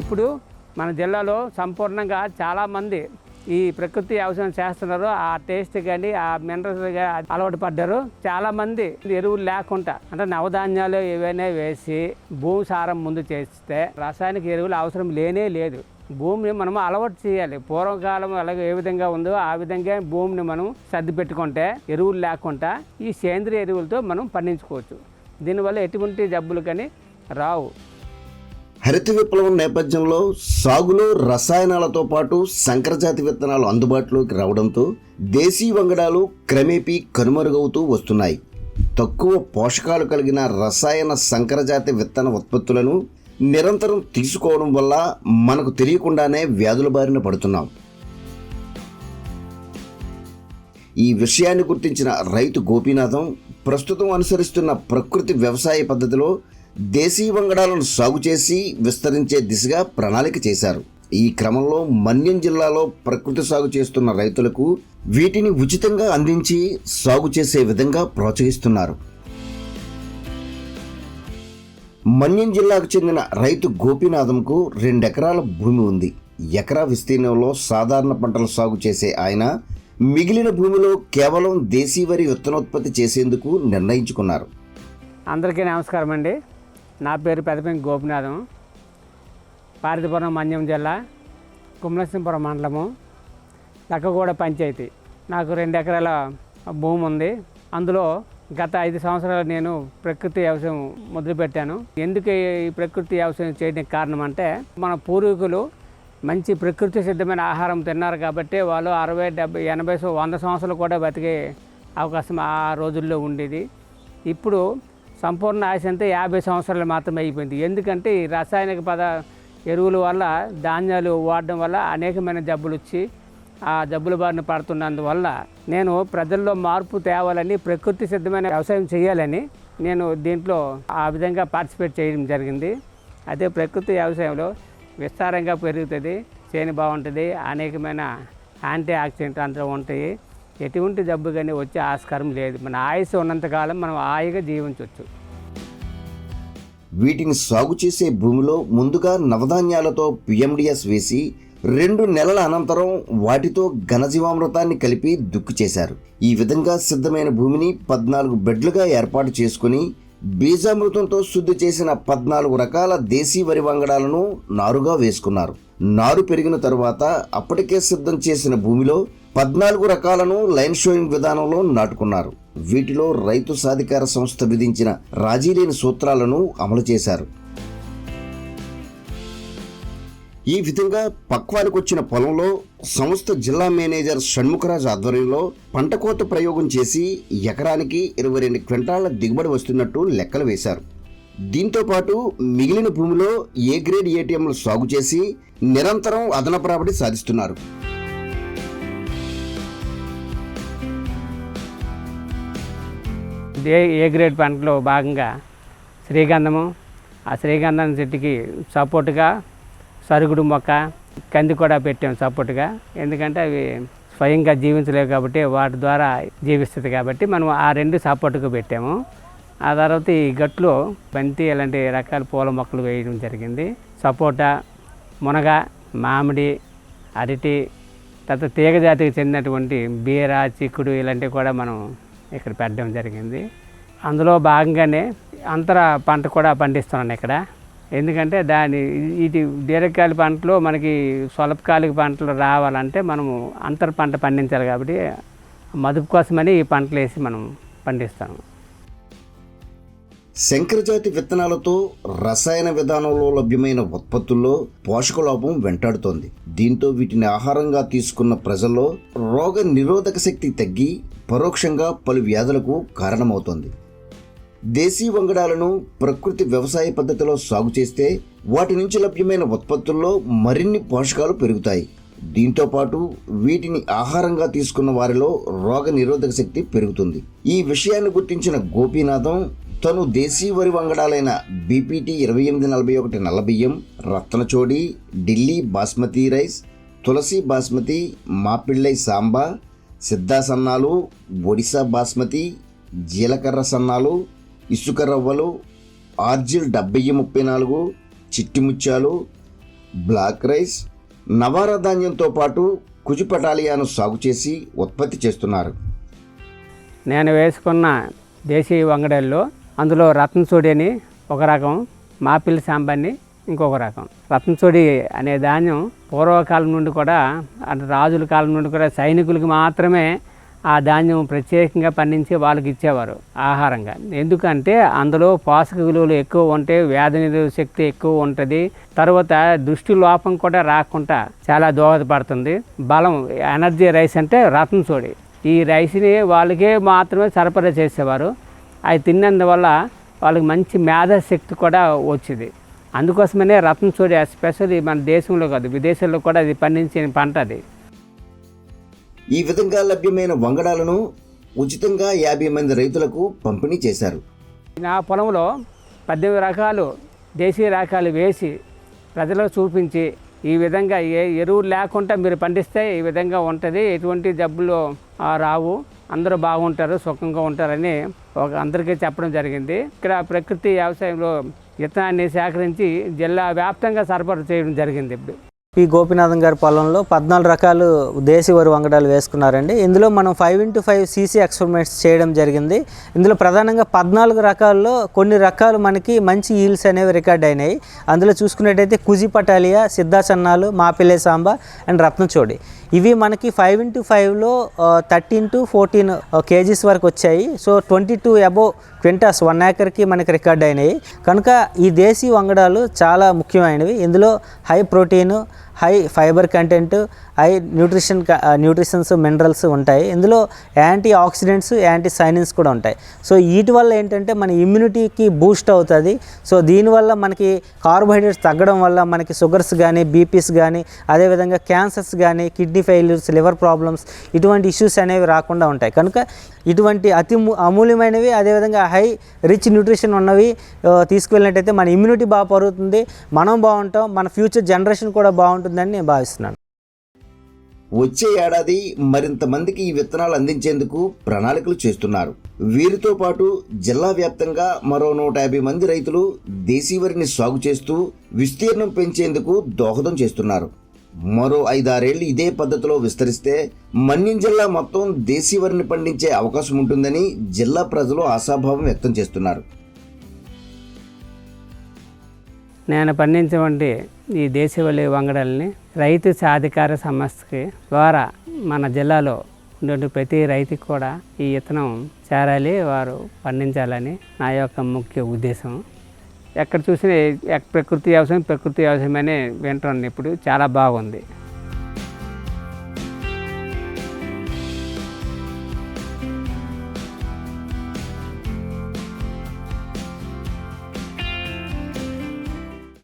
ఇప్పుడు మన జిల్లాలో సంపూర్ణంగా చాలామంది ఈ ప్రకృతి వ్యవసాయం చేస్తున్నారు. ఆ టేస్ట్ కానీ ఆ మినరల్స్ కానీ అలవాటు పడ్డారు. చాలామంది ఎరువులు లేకుండా అంటే నవధాన్యాలు ఏవైనా వేసి భూమి సారం ముందు చేస్తే రసాయనిక ఎరువులు అవసరం లేనే లేదు. భూమిని మనం అలవాటు చేయాలి. పూర్వకాలం అలాగే ఏ విధంగా ఉందో ఆ విధంగా భూమిని మనం సర్ది పెట్టుకుంటే ఎరువులు లేకుండా ఈ సేంద్రియ ఎరువులతో మనం పండించుకోవచ్చు. దీనివల్ల ఎటువంటి జబ్బులు కానీ రావు. హరిత విప్లవం నేపథ్యంలో సాగులో రసాయనాలతో పాటు సంకరజాతి విత్తనాలు అందుబాటులోకి రావడంతో దేశీ వంగడాలు క్రమేపీ కనుమరుగవుతూ వస్తున్నాయి. తక్కువ పోషకాలు కలిగిన రసాయన సంకరజాతి విత్తన ఉత్పత్తులను నిరంతరం తీసుకోవడం వల్ల మనకు తెలియకుండానే వ్యాధుల బారిన పడుతున్నాం. ఈ విషయాన్ని గుర్తించిన రైతు గోపీనాథం ప్రస్తుతం అనుసరిస్తున్న ప్రకృతి వ్యవసాయ పద్ధతిలో దేశీ వంగడాలను సాగు చేసి విస్తరించే దిశగా ప్రణాళిక చేశారు. ఈ క్రమంలో మన్యం జిల్లాలో ప్రకృతి సాగు చేస్తున్న రైతులకు వీటిని ఉచితంగా అందించి సాగు చేసే విధంగా ప్రోత్సహిస్తున్నారు. మన్యం జిల్లాకు చెందిన రైతు గోపీనాథంకు రెండెకరాల భూమి ఉంది. ఎకరా విస్తీర్ణంలో సాధారణ పంటలు సాగు చేసే ఆయన మిగిలిన భూమిలో కేవలం దేశీ వరి విత్తనోత్పత్తి చేసేందుకు నిర్ణయించుకున్నారు. అందరికీ నమస్కారం అండి నా పేరు పెదపెంకి గోపినాథం. పారితపురం మన్యం జిల్లా కుమలసింపురం మండలము లక్కగూడ పంచాయతీ. నాకు రెండు ఎకరాల భూమి ఉంది. అందులో గత ఐదు సంవత్సరాలు నేను ప్రకృతి వ్యవసాయం మొదలుపెట్టాను. ఎందుకు ఈ ప్రకృతి వ్యవసాయం చేయడానికి కారణం అంటే మన పూర్వీకులు మంచి ప్రకృతి సిద్ధమైన ఆహారం తిన్నారు కాబట్టి వాళ్ళు అరవై డెబ్బై ఎనభై వంద సంవత్సరాలు కూడా బతికే అవకాశం ఆ రోజుల్లో ఉండేది. ఇప్పుడు సంపూర్ణ ఆశంతా అంతా యాభై సంవత్సరాలు మాత్రమే అయిపోయింది. ఎందుకంటే ఈ రసాయనిక పద ఎరువుల వల్ల ధాన్యాలు వాడడం వల్ల అనేకమైన జబ్బులు వచ్చి ఆ జబ్బుల బారిన పడుతున్నందువల్ల నేను ప్రజల్లో మార్పు తేవాలని ప్రకృతి సిద్ధమైన వ్యవసాయం చేయాలని నేను దీంట్లో ఆ విధంగా పార్టిసిపేట్ చేయడం జరిగింది. అదే ప్రకృతి వ్యవసాయంలో విస్తారంగా పెరుగుతుంది చేను బాగుంటుంది అనేకమైన యాంటీ ఆక్సిడెంట్ అంతా ఉంటాయి. ఎటువంటి జబ్బు కానీ వచ్చే ఆస్కారం లేదు. మన ఆయుష్ ఉన్నంతకాలం మనం హాయిగా జీవించవచ్చు వీటిని సాగు చేసే భూమిలో ముందుగా నవధాన్యాలతో పిఎండిఎస్ వేసి రెండు నెలల అనంతరం వాటితో ఘనజీవామృతాన్ని కలిపి దుక్కు చేశారు. ఈ విధంగా సిద్ధమైన భూమిని పద్నాలుగు బెడ్లుగా ఏర్పాటు చేసుకుని బీజామృతంతో శుద్ధి చేసిన పద్నాలుగు రకాల దేశీ వరి వంగడాలను నారుగా వేసుకున్నారు. నారు పెరిగిన తరువాత అప్పటికే సిద్ధం చేసిన భూమిలో పద్నాలుగు రకాలను లైన్ షోయింగ్ విధానంలో నాటుకున్నారు. వీటిలో రైతు సాధికార సంస్థ విధించిన రాజీలేని సూత్రాలను అమలు చేశారు. ఈ విధంగా పక్వానికి వచ్చిన పొలంలో సంస్థ జిల్లా మేనేజర్ షణ్ముఖరాజు ఆధ్వర్యంలో పంట కోత ప్రయోగం చేసి ఎకరానికి ఇరవై రెండు క్వింటాళ్ళ దిగుబడి వస్తున్నట్టు లెక్కలు వేశారు. దీంతో పాటు మిగిలిన భూమిలో ఏ గ్రేడ్ ఏటీఎంలు సాగు చేసి నిరంతరం అదనపు రాబడి సాధిస్తున్నారు. ఏ ఏ గ్రేడ్ పంటలో భాగంగా శ్రీగంధము ఆ శ్రీగంధం చెట్టుకి సపోర్ట్గా సరుగుడు మొక్క కంది కూడా పెట్టాం సపోర్ట్గా. ఎందుకంటే అవి స్వయంగా జీవించలేవు కాబట్టి వాటి ద్వారా జీవిస్తుంది కాబట్టి మనం ఆ రెండు సపోర్ట్గా పెట్టాము. ఆ తర్వాత ఈ గట్లో బంతి ఇలాంటి రకాల పూల మొక్కలు వేయడం జరిగింది. సపోటా మునగ మామిడి అరటి తర్వాత తీగ జాతికి చెందినటువంటి బీర చిక్కుడు ఇలాంటివి కూడా మనం ఇక్కడ పెట్టడం జరిగింది. అందులో భాగంగానే అంతర పంట కూడా పండిస్తున్నాను ఇక్కడ. ఎందుకంటే దాని ఇది దీర్ఘకాలిక పంటలు మనకి స్వల్పకాలిక పంటలు రావాలంటే మనము అంతర పంట పండించాలి కాబట్టి మదుపు కోసమని ఈ పంటలు వేసి మనం పండిస్తాము. శంకరజాతి విత్తనాలతో రసాయన విధానంలో లభ్యమైన ఉత్పత్తుల్లో పోషక లోపం వెంటాడుతోంది. దీంతో వీటిని ఆహారంగా తీసుకున్న ప్రజల్లో రోగ నిరోధక శక్తి తగ్గి పరోక్షంగా పలు వ్యాధులకు కారణమవుతోంది. దేశీ వంగడాలను ప్రకృతి వ్యవసాయ పద్ధతిలో సాగు చేస్తే వాటి నుంచి లభ్యమైన ఉత్పత్తుల్లో మరిన్ని పోషకాలు పెరుగుతాయి. దీంతో పాటు వీటిని ఆహారంగా తీసుకున్న వారిలో రోగ నిరోధక శక్తి పెరుగుతుంది. ఈ విషయాన్ని గుర్తించిన గోపీనాథం తను దేశీ వరి వంగడాలైన బీపీటీ ఇరవై ఎనిమిది నలభై ఒకటి నల్లబియ్యం రత్నచోడి ఢిల్లీ బాస్మతి రైస్ తులసి బాస్మతి మాపిళ్ళై సాంబా సిద్ధా సన్నాలు ఒడిశా బాస్మతి జీలకర్ర సన్నాలు ఇసుక రవ్వలు ఆర్జిల్ డెబ్బై ముప్పై నాలుగు చిట్టి ముత్యాలు బ్లాక్ రైస్ నవారా ధాన్యంతో పాటు కుజిపటాలియాను సాగు చేసి ఉత్పత్తి చేస్తున్నారు. నేను వేసుకున్న దేశీయ వంగడల్లో అందులో రత్నచూడి అని ఒక రకం మాపిల్ సాంబాన్ని ఇంకొక రకం. రత్నచూడి అనే ధాన్యం పూర్వకాలం నుండి కూడా అంటే రాజుల కాలం నుండి కూడా సైనికులకి మాత్రమే ఆ ధాన్యం ప్రత్యేకంగా పండించి వాళ్ళకి ఇచ్చేవారు ఆహారంగా. ఎందుకంటే అందులో పోషక విలువలు ఎక్కువ ఉంటే వ్యాధి నిరోధక శక్తి ఎక్కువ ఉంటుంది. తర్వాత దృష్టి లోపం కూడా రాకుండా చాలా దోహదపడుతుంది. బలం ఎనర్జీ రైస్ అంటే రత్నచూడి ఈ రైస్ని వాళ్ళకే మాత్రమే సరఫరా చేసేవారు. అవి తిన్నందువల్ల వాళ్ళకి మంచి మేధాశక్తి కూడా వచ్చింది. అందుకోసమనే రత్నచూడి ఎస్పెషల్లీ మన దేశంలో కాదు విదేశాల్లో కూడా అది పండించిన పంట అది. ఈ విధంగా లభ్యమైన వంగడాలను ఉచితంగా యాభై మంది రైతులకు పంపిణీ చేశారు. నా పొలంలో పద్దెనిమిది రకాలు దేశీయ రకాలు వేసి ప్రజలకు చూపించి ఈ విధంగా ఏ ఎరువులు లేకుండా మీరు పండిస్తే ఈ విధంగా ఉంటుంది ఎటువంటి జబ్బులు రావు. అందరూ బాగుంటారు సుఖంగా ఉంటారని ఒక అందరికీ చెప్పడం జరిగింది. ఇక్కడ ప్రకృతి వ్యవసాయంలో విత్తనాన్ని సేకరించి జిల్లా వ్యాప్తంగా సరఫరా చేయడం జరిగింది ఇప్పుడు. పి గోపినాథం గారి పొలంలో పద్నాలుగు రకాలు దేశీ వరి వంగడాలు వేసుకున్నారండి. ఇందులో మనం five into five CC experiments చేయడం జరిగింది. ఇందులో ప్రధానంగా పద్నాలుగు రకాల్లో కొన్ని రకాలు మనకి మంచి ఈల్స్ అనేవి రికార్డ్ అయినాయి. అందులో చూసుకున్నట్టయితే కుజి పటాలియా సిద్ధాసన్నాలు మాపిలే సాంబా అండ్ రత్నచోడి. ఇవి మనకి ఫైవ్ ఇంటూ ఫైవ్లో థర్టీన్ టు ఫోర్టీన్ కేజీస్ వరకు వచ్చాయి. So twenty two above quintals one ఏకర్కి మనకి రికార్డ్ అయినాయి. కనుక ఈ దేశీ వంగడాలు చాలా ముఖ్యమైనవి. ఇందులో high protein high fibre content high nutrition nutritions minerals ఉంటాయి. ఇందులో యాంటీ ఆక్సిడెంట్స్ యాంటీ సైనిన్స్ కూడా ఉంటాయి. సో వీటి వల్ల ఏంటంటే మన ఇమ్యూనిటీకి బూస్ట్ అవుతుంది. సో దీనివల్ల మనకి కార్బోహైడ్రేట్స్ తగ్గడం వల్ల మనకి షుగర్స్ కానీ బీపీస్ కానీ అదేవిధంగా క్యాన్సర్స్ కానీ కిడ్నీ ఫెయిల్యూర్స్ లివర్ ప్రాబ్లమ్స్ ఇటువంటి ఇష్యూస్ అనేవి రాకుండా ఉంటాయి. కనుక ఇటువంటి అతి అమూల్యమైనవి అదేవిధంగా హై రిచ్ న్యూట్రిషన్ ఉన్నవి తీసుకువెళ్ళినట్టయితే మన ఇమ్యూనిటీ బాగా పెరుగుతుంది. మనం బాగుంటాం. మన ఫ్యూచర్ జనరేషన్ కూడా బాగుంటుంది. ఉంటుందని నేను భావిస్తున్నాను. వచ్చే ఏడాది మరింత మందికి ఈ విత్తనాలు అందించేందుకు ప్రణాళికలు చేస్తున్నారు. వీరితో పాటు జిల్లా వ్యాప్తంగా మరో నూట యాభై మంది రైతులు దేశీ వరిని సాగు చేస్తూ విస్తీర్ణం పెంచేందుకు దోహదం చేస్తున్నారు. మరో ఐదారేళ్ళు ఇదే పద్ధతిలో విస్తరిస్తే మన్యం జిల్లా మొత్తం దేశీ వరిని పండించే అవకాశం ఉంటుందని జిల్లా ప్రజలు ఆశాభావం వ్యక్తం చేస్తున్నారు. నేను పండించేటువంటి ఈ దేశవాళీ వంగడల్ని రైతు సాధికార సంస్థకి ద్వారా మన జిల్లాలో ఉన్నటువంటి ప్రతి రైతుకి కూడా ఈ విత్తనం చేరాలి వారు పండించాలని నా యొక్క ముఖ్య ఉద్దేశం. ఎక్కడ చూసినా ప్రకృతి వ్యవసాయం ప్రకృతి వ్యవసాయం అనే వింటున్నాను ఇప్పుడు. చాలా బాగుంది.